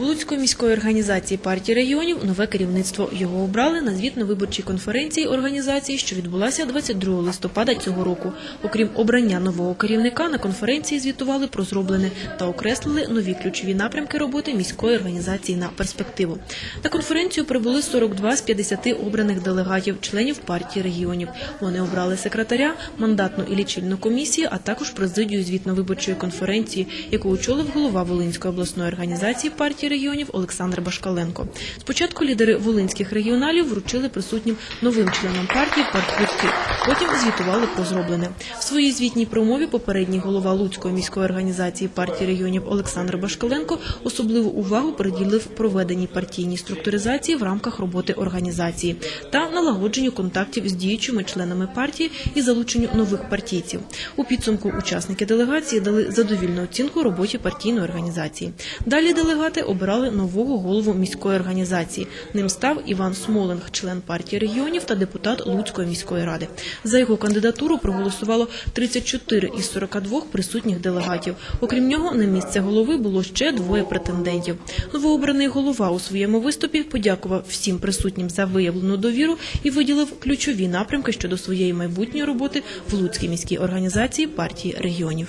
У Луцької міської організації партії регіонів нове керівництво. Його обрали на звітно-виборчій конференції організації, що відбулася 22 листопада цього року. Окрім обрання нового керівника, на конференції звітували про зроблене та окреслили нові ключові напрямки роботи міської організації на перспективу. На конференцію прибули 42 з 50 обраних делегатів, членів партії регіонів. Вони обрали секретаря, мандатну і лічильну комісію, а також президію звітно-виборчої конференції, яку очолив голова Волинської обласної організації партії регіонів Олександр Башкаленко. Спочатку лідери волинських регіоналів вручили присутнім новим членам партії партквитки. Потім звітували про зроблене. В своїй звітній промові попередній голова Луцької міської організації партії регіонів Олександр Башкаленко особливу увагу приділив проведеній партійній структуризації в рамках роботи організації та налагодженню контактів з діючими членами партії і залученню нових партійців. У підсумку учасники делегації дали задовільну оцінку роботі партійної організації. Далі делегати обирали нового голову міської організації. Ним став Іван Смоленг, член партії регіонів та депутат Луцької міської ради. За його кандидатуру проголосувало 34 із 42 присутніх делегатів. Окрім нього, на місце голови було ще двоє претендентів. Новообраний голова у своєму виступі подякував всім присутнім за виявлену довіру і виділив ключові напрямки щодо своєї майбутньої роботи в Луцькій міській організації партії регіонів.